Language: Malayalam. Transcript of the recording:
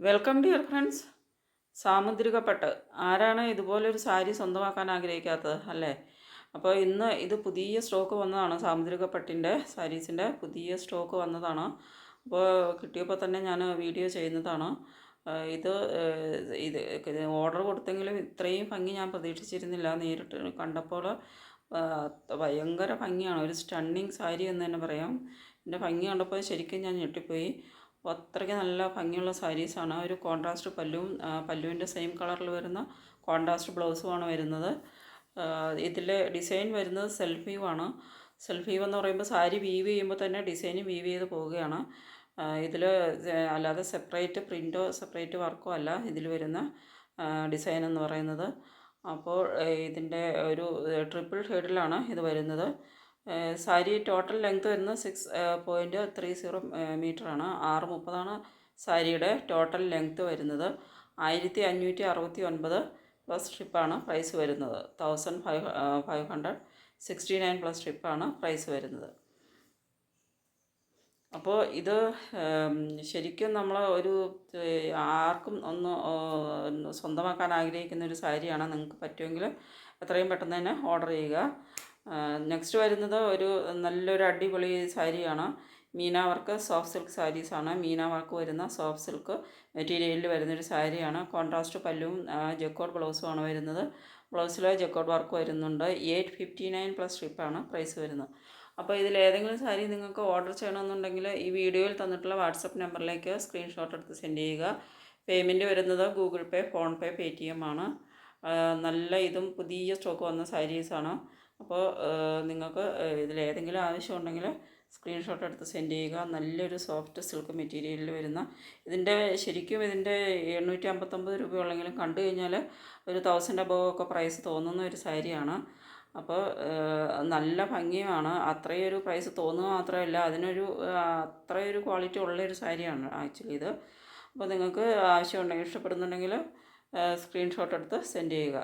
വെൽക്കം ഡിയർ ഫ്രണ്ട്സ് സാമുദ്രിക പട്ട് ആരാണ് ഇതുപോലൊരു സാരി സ്വന്തമാക്കാൻ ആഗ്രഹിക്കാത്തത് അല്ലേ? അപ്പോൾ ഇന്ന് ഇത് പുതിയ സ്റ്റോക്ക് വന്നതാണ്. സാമുദ്രിക പട്ടിന്റെ സാരീസിന്റെ പുതിയ സ്റ്റോക്ക് വന്നതാണ്. അപ്പോൾ കിട്ടിയപ്പോൾ തന്നെ ഞാൻ വീഡിയോ ചെയ്യുന്നതാണ്. ഇത് ഇത് ഓർഡർ കൊടുത്തെങ്കിലും ഇത്രയും ഭംഗി ഞാൻ പ്രതീക്ഷിച്ചിരുന്നില്ല. നേരിട്ട് കണ്ടപ്പോൾ ഭയങ്കര ഭംഗിയാണ്. ഒരു സ്റ്റണ്ണിങ് സാരി എന്ന് തന്നെ പറയാം. എന്റെ ഭംഗി കണ്ടപ്പോൾ ശരിക്കും ഞാൻ ഞെട്ടിപ്പോയി. അപ്പോൾ അത്രയ്ക്ക് നല്ല ഭംഗിയുള്ള സാരീസാണ് ഒരു കോൺട്രാസ്റ്റ് പല്ലുവും പല്ലുവിന്റെ സെയിം കളറിൽ വരുന്ന കോൺട്രാസ്റ്റ് ബ്ലൗസുമാണ് വരുന്നത്. ഇതിൽ ഡിസൈൻ വരുന്നത് സെൽഫ് ആണ്. സെൽഫ് വീവ് എന്ന് പറയുമ്പോൾ സാരി വീവ് ചെയ്യുമ്പോൾ തന്നെ ഡിസൈനും വീവ് ചെയ്ത് പോവുകയാണ്. ഇതിൽ അല്ലാതെ സെപ്പറേറ്റ് പ്രിന്റോ സെപ്പറേറ്റ് വർക്കോ അല്ല ഇതിൽ വരുന്ന ഡിസൈൻ എന്ന് പറയുന്നത്. അപ്പോൾ ഇതിന്റെ ഒരു ട്രിപ്പിൾ ഷെയ്ഡിലാണ് ഇത് വരുന്നത്. സാരി ടോട്ടൽ ലെങ്ത് വരുന്നത് സിക്സ് പോയിന്റ് ത്രീ സീറോ മീറ്ററാണ് ആറ് മുപ്പതാണ് സാരിയുടെ ടോട്ടൽ ലെങ്ത് വരുന്നത്. ആയിരത്തി അഞ്ഞൂറ്റി അറുപത്തി ഒൻപത് പ്ലസ് സ്ട്രിപ്പാണ് പ്രൈസ് വരുന്നത് thousand five five hundred sixty nine plus സ്ട്രിപ്പാണ് price വരുന്നത്. അപ്പോൾ ഇത് ശരിക്കും നമ്മൾ ഒരു ആർക്കും ഒന്ന് സ്വന്തമാക്കാൻ ആഗ്രഹിക്കുന്ന ഒരു സാരിയാണ്. നിങ്ങൾക്ക് പറ്റുമെങ്കിൽ എത്രയും പെട്ടെന്ന് തന്നെ ഓർഡർ ചെയ്യുക. നെക്സ്റ്റ് വരുന്നത് ഒരു നല്ലൊരു അടിപൊളി സാരിയാണ്. മീന വർക്ക് സോഫ്റ്റ് സിൽക്ക് സാരീസാണ് മീന വർക്ക് വരുന്ന സോഫ്റ്റ് സിൽക്ക് മെറ്റീരിയലിൽ വരുന്നൊരു സാരിയാണ്. കോൺട്രാസ്റ്റ് പല്ലും ജെക്കോഡ് ബ്ലൗസും ആണ് വരുന്നത്. ബ്ലൗസിൽ ജക്കോട്ട് വർക്ക് വരുന്നുണ്ട്. എയ്റ്റ് ഫിഫ്റ്റി നയൻ പ്ലസ് ഷിപ്പാണ് പ്രൈസ് വരുന്നത്. അപ്പോൾ ഇതിൽ ഏതെങ്കിലും സാരി നിങ്ങൾക്ക് ഓർഡർ ചെയ്യണമെന്നുണ്ടെങ്കിൽ ഈ വീഡിയോയിൽ തന്നിട്ടുള്ള വാട്സപ്പ് നമ്പറിലേക്ക് സ്ക്രീൻഷോട്ട് എടുത്ത് സെൻഡ് ചെയ്യുക. പേയ്മെന്റ് വരുന്നത് Google pay PhonePe Paytm ആണ് നല്ല ഇതും പുതിയ സ്റ്റോക്ക് വന്ന സാരീസാണ് അപ്പോൾ നിങ്ങൾക്ക് ഇതിൽ ഏതെങ്കിലും ആവശ്യമുണ്ടെങ്കിൽ സ്ക്രീൻഷോട്ട് എടുത്ത് സെൻഡ് ചെയ്യുക. നല്ലൊരു സോഫ്റ്റ് സിൽക്ക് മെറ്റീരിയലിൽ വരുന്ന ഇതിന്റെ ശരിക്കും ഇതിന്റെ എണ്ണൂറ്റി അമ്പത്തൊമ്പത് രൂപയുള്ളെങ്കിലും കണ്ടു കഴിഞ്ഞാൽ ഒരു തൗസൻഡ് അബവ് ഒക്കെ പ്രൈസ് തോന്നുന്ന ഒരു സാരിയാണ്. അപ്പോൾ നല്ല ഭംഗിയുമാണ്. അത്രയൊരു പ്രൈസ് തോന്നുക മാത്രമല്ല അതിനൊരു അത്രയൊരു ക്വാളിറ്റി ഉള്ളൊരു സാരിയാണ് ആക്ച്വലി ഇത്. അപ്പോൾ നിങ്ങൾക്ക് ആവശ്യമുണ്ടെങ്കിൽ ഇഷ്ടപ്പെടുന്നുണ്ടെങ്കിൽ സ്ക്രീൻഷോട്ട് എടുത്ത് സെൻഡ് ചെയ്യുക.